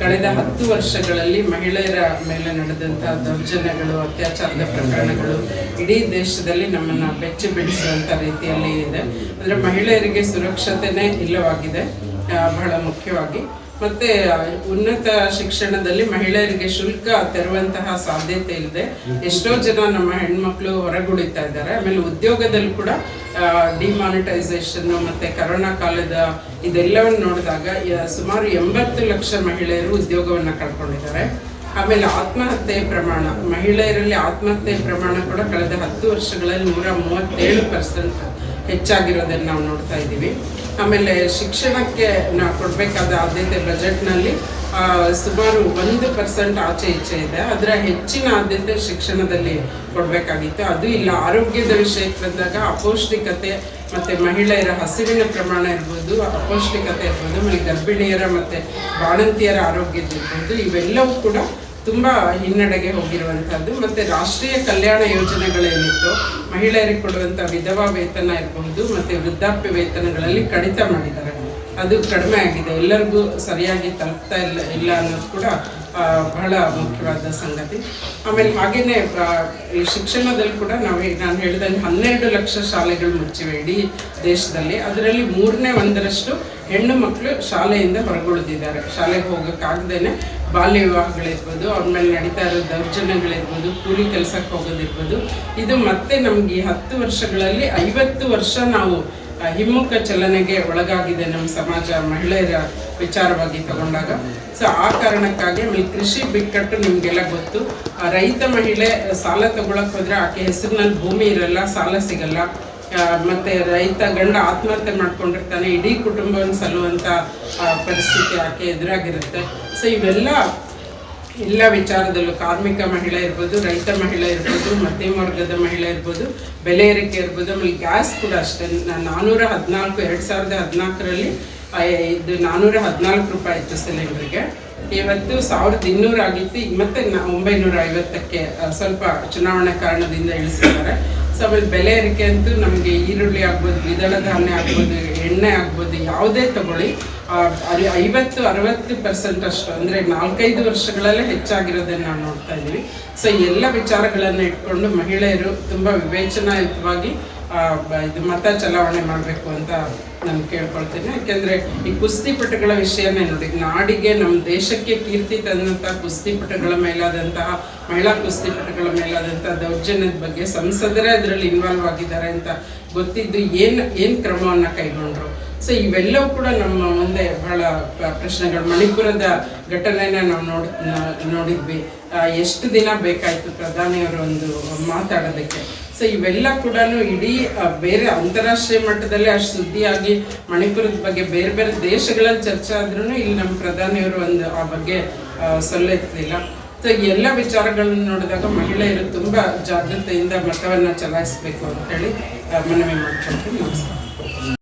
ಕಳೆದ ಹತ್ತು ವರ್ಷಗಳಲ್ಲಿ ಮಹಿಳೆಯರ ಮೇಲೆ ನಡೆದಂತಹ ದೌರ್ಜನ್ಯಗಳು, ಅತ್ಯಾಚಾರದ ಪ್ರಕರಣಗಳು ಇಡೀ ದೇಶದಲ್ಲಿ ನಮ್ಮನ್ನ ಬೆಚ್ಚಿ ಬಿಡಿಸುವಂತ ರೀತಿಯಲ್ಲಿ ಇದೆ. ಅಂದ್ರೆ ಮಹಿಳೆಯರಿಗೆ ಸುರಕ್ಷತೆನೇ ಇಲ್ಲವಾಗಿದೆ ಬಹಳ ಮುಖ್ಯವಾಗಿ. ಮತ್ತೆ ಉನ್ನತ ಶಿಕ್ಷಣದಲ್ಲಿ ಮಹಿಳೆಯರಿಗೆ ಶುಲ್ಕ ತೆರುವಂತಹ ಸಾಧ್ಯತೆ ಇದೆ. ಎಷ್ಟೋ ಜನ ನಮ್ಮ ಹೆಣ್ಮಕ್ಳು ಹೊರಗುಳಿತಾ ಇದ್ದಾರೆ. ಆಮೇಲೆ ಉದ್ಯೋಗದಲ್ಲಿ ಕೂಡ ಡಿಮಾನಿಟೈಸೇಷನ್ ಮತ್ತೆ ಕರೋನಾ ಕಾಲದ ಇದೆಲ್ಲವನ್ನು ನೋಡಿದಾಗ ಸುಮಾರು ಎಂಬತ್ತು ಲಕ್ಷ ಮಹಿಳೆಯರು ಉದ್ಯೋಗವನ್ನು ಕಳ್ಕೊಂಡಿದ್ದಾರೆ. ಆಮೇಲೆ ಆತ್ಮಹತ್ಯೆ ಪ್ರಮಾಣ, ಮಹಿಳೆಯರಲ್ಲಿ ಆತ್ಮಹತ್ಯೆ ಪ್ರಮಾಣ ಕೂಡ ಕಳೆದ ಹತ್ತು ವರ್ಷಗಳಲ್ಲಿ ನೂರ ಮೂವತ್ತೇಳು ಪರ್ಸೆಂಟ್ ಹೆಚ್ಚಾಗಿರೋದನ್ನ ನಾವು ನೋಡ್ತಾ ಇದ್ದೀವಿ. ಆಮೇಲೆ ಶಿಕ್ಷಣಕ್ಕೆ ನಾವು ಕೊಡಬೇಕಾದ ಆದ್ಯತೆ ಬಜೆಟ್ನಲ್ಲಿ ಸುಮಾರು ಒಂದು ಪರ್ಸೆಂಟ್ ಆಚೆ ಈಚೆ ಇದೆ. ಅದರ ಹೆಚ್ಚಿನ ಆದ್ಯತೆ ಶಿಕ್ಷಣದಲ್ಲಿ ಕೊಡಬೇಕಾಗಿತ್ತು. ಅದು ಇಲ್ಲ, ಆರೋಗ್ಯದ ವಿಷಯಕ್ಕೆ ಬಂದಾಗ ಅಪೌಷ್ಟಿಕತೆ ಮತ್ತು ಮಹಿಳೆಯರ ಹಸಿವಿನ ಪ್ರಮಾಣ ಇರ್ಬೋದು, ಅಪೌಷ್ಟಿಕತೆ ಇರ್ಬೋದು ಆಮೇಲೆ ಗರ್ಭಿಣಿಯರ ಮತ್ತು ಬಾಣಂತಿಯರ ಆರೋಗ್ಯದ ಇರ್ಬೋದು, ಇವೆಲ್ಲವೂ ಕೂಡ ತುಂಬಾ ಹಿನ್ನಡೆಗೆ ಹೋಗಿರುವಂತಹದ್ದು ಮತ್ತೆ ರಾಷ್ಟ್ರೀಯ ಕಲ್ಯಾಣ ಯೋಜನೆಗಳೇನಿತ್ತು, ಮಹಿಳೆಯರಿಗೆ ಕೊಡುವಂತ ವಿಧವಾ ವೇತನ ಇರಬಹುದು, ಮತ್ತೆ ವೃದ್ಧಾಪ್ಯ ವೇತನಗಳಲ್ಲಿ ಕಡಿತ ಮಾಡಿದ್ದಾರೆ. ಅದು ಕಡಿಮೆ ಆಗಿದೆ. ಎಲ್ಲರಿಗೂ ಸರಿಯಾಗಿ ತಲುಪ್ತಾ ಇಲ್ಲ ಇಲ್ಲ ಅನ್ನೋದು ಕೂಡ ಬಹಳ ಮುಖ್ಯವಾದ ಸಂಗತಿ. ಆಮೇಲೆ ಹಾಗೆಯೇ ಈ ಶಿಕ್ಷಣದಲ್ಲಿ ಕೂಡ ನಾವು ನಾನು ಹೇಳಿದಂಗೆ ಹನ್ನೆರಡು ಲಕ್ಷ ಶಾಲೆಗಳು ಮುಚ್ಚಿವೆ ಇಡೀ ದೇಶದಲ್ಲಿ. ಅದರಲ್ಲಿ ಮೂರನೇ ಒಂದರಷ್ಟು ಹೆಣ್ಣು ಮಕ್ಕಳು ಶಾಲೆಯಿಂದ ಹೊರಗುಳಿದಿದ್ದಾರೆ. ಶಾಲೆಗೆ ಹೋಗೋಕ್ಕಾಗ್ದೇನೆ ಬಾಲ್ಯ ವಿವಾಹಗಳಿರ್ಬೋದು, ಅವ್ರ ಮೇಲೆ ನಡೀತಾ ಇರೋ ದೌರ್ಜನ್ಯಗಳಿರ್ಬೋದು, ಕೂಲಿ ಕೆಲಸಕ್ಕೆ ಹೋಗೋದಿರ್ಬೋದು. ಇದು ಮತ್ತೆ ನಮ್ಗೆ ಈ ಹತ್ತು ವರ್ಷಗಳಲ್ಲಿ ಐವತ್ತು ವರ್ಷ ನಾವು ಹಿಮ್ಮುಖ ಚಲನೆಗೆ ಒಳಗಾಗಿದೆ ನಮ್ಮ ಸಮಾಜ ಮಹಿಳೆಯರ ವಿಚಾರವಾಗಿ ತಗೊಂಡಾಗ. ಸೊ ಆ ಕಾರಣಕ್ಕಾಗಿ ಆಮೇಲೆ ಕೃಷಿ ಬಿಕ್ಕಟ್ಟು ನಿಮಗೆಲ್ಲ ಗೊತ್ತು. ಆ, ರೈತ ಮಹಿಳೆ ಸಾಲ ತಗೊಳಕ್ ಹೋದ್ರೆ ಆಕೆ ಹೆಸರಿನಲ್ಲಿ ಭೂಮಿ ಇರಲ್ಲ ಸಾಲ ಸಿಗಲ್ಲ. ಮತ್ತೆ ರೈತ ಗಂಡ ಆತ್ಮಹತ್ಯೆ ಮಾಡ್ಕೊಂಡಿರ್ತಾನೆ ಇಡೀ ಕುಟುಂಬವನ್ನು ಸಲ್ಲುವಂತ ಆ, ಪರಿಸ್ಥಿತಿ ಆಕೆ ಎದುರಾಗಿರುತ್ತೆ. ಸೊ ಇವೆಲ್ಲ ಎಲ್ಲ ವಿಚಾರದಲ್ಲೂ ಕಾರ್ಮಿಕ ಮಹಿಳೆ ಇರ್ಬೋದು, ರೈತ ಮಹಿಳೆ ಇರ್ಬೋದು ಮಧ್ಯಮ ವರ್ಗದ ಮಹಿಳೆ ಇರ್ಬೋದು, ಬೆಲೆ ಏರಿಕೆ ಇರ್ಬೋದು, ಆಮೇಲೆ ಗ್ಯಾಸ್ ಕೂಡ ಅಷ್ಟೇ. ನಾನ್ನೂರ ಹದಿನಾಲ್ಕು, ಎರಡು ಸಾವಿರದ ಹದಿನಾಲ್ಕರಲ್ಲಿ ಇದು ನಾನ್ನೂರ ಹದಿನಾಲ್ಕು ರೂಪಾಯಿ ಇತ್ತು ಸಿಲಿಂಡರ್ಗೆ ಇವತ್ತು ಸಾವಿರದ ಇನ್ನೂರು ಆಗಿತ್ತು. ಮತ್ತೆ ಒಂಬೈನೂರ ಐವತ್ತಕ್ಕೆ ಸ್ವಲ್ಪ ಚುನಾವಣಾ ಕಾರಣದಿಂದ ಇಳಿಸಿದ್ದಾರೆ. ಸೊ ಬೆಲೆ ಏರಿಕೆ ಅಂತೂ ನಮಗೆ ಈರುಳ್ಳಿ ಆಗ್ಬೋದು, ದ್ವಿದಳ ಧಾನ್ಯ ಆಗ್ಬೋದು, ಎಣ್ಣೆ ಆಗ್ಬೋದು, ಯಾವುದೇ ತಗೊಳ್ಳಿ. ಅದು ಐವತ್ತು, ಅರವತ್ತು ಪರ್ಸೆಂಟ್ ಅಷ್ಟು, ಅಂದರೆ ನಾಲ್ಕೈದು ವರ್ಷಗಳಲ್ಲೇ ಹೆಚ್ಚಾಗಿರೋದನ್ನು ನಾವು ನೋಡ್ತಾ ಇದ್ದೀವಿ. ಸೊ ಎಲ್ಲ ವಿಚಾರಗಳನ್ನು ಇಟ್ಕೊಂಡು ಮಹಿಳೆಯರು ತುಂಬ ವಿವೇಚನಾಯುತವಾಗಿ ಇದು ಮತ ಚಲಾವಣೆ ಮಾಡಬೇಕು ಅಂತ ನಾನು ಕೇಳ್ಕೊಳ್ತೇನೆ. ಯಾಕೆಂದರೆ ಈ ಕುಸ್ತಿಪಟುಗಳ ವಿಷಯನೇ ನೋಡಿ, ನಾಡಿಗೆ ನಮ್ಮ ದೇಶಕ್ಕೆ ಕೀರ್ತಿ ತಂದಂಥ ಕುಸ್ತಿಪಟುಗಳ ಮೇಲಾದಂತಹ, ಮಹಿಳಾ ಕುಸ್ತಿಪಟುಗಳ ಮೇಲಾದಂಥ ದೌರ್ಜನ್ಯದ ಬಗ್ಗೆ ಸಂಸದರೇ ಅದರಲ್ಲಿ ಇನ್ವಾಲ್ವ್ ಆಗಿದ್ದಾರೆ ಅಂತ ಗೊತ್ತಿದ್ದು ಏನು ಏನು ಕ್ರಮವನ್ನು ಕೈಗೊಂಡ್ರು? ಸೊ ಇವೆಲ್ಲವೂ ಕೂಡ ನಮ್ಮ ಮುಂದೆ ಬಹಳ ಪ್ರಶ್ನೆಗಳು. ಮಣಿಪುರದ ಘಟನೆನ ನಾವು ನೋಡ್ ನೋಡಿದ್ವಿ. ಎಷ್ಟು ದಿನ ಬೇಕಾಯಿತು ಪ್ರಧಾನಿಯವರು ಒಂದು ಮಾತಾಡೋದಕ್ಕೆ? ಸೊ ಇವೆಲ್ಲ ಕೂಡ ಇಡೀ ಬೇರೆ ಅಂತಾರಾಷ್ಟ್ರೀಯ ಮಟ್ಟದಲ್ಲಿ ಅಷ್ಟು ಸುದ್ದಿಯಾಗಿ ಮಣಿಪುರದ ಬಗ್ಗೆ ಬೇರೆ ಬೇರೆ ದೇಶಗಳಲ್ಲಿ ಚರ್ಚೆ ಆದ್ರೂ ಇಲ್ಲಿ ನಮ್ಮ ಪ್ರಧಾನಿಯವರು ಒಂದು ಆ ಬಗ್ಗೆ ಆ, ಸೊಲ್ಲೆತ್ತಲಿಲ್ಲ. ಸೊ ಎಲ್ಲ ವಿಚಾರಗಳನ್ನು ನೋಡಿದಾಗ ಮಹಿಳೆಯರು ತುಂಬ ಜಾಗೃತೆಯಿಂದ ಮತವನ್ನು ಚಲಾಯಿಸಬೇಕು ಅಂತೇಳಿ ಮನವಿ ಮಾಡ್ಕೊಳ್ತೀನಿ ನಮಸ್ಕಾರ.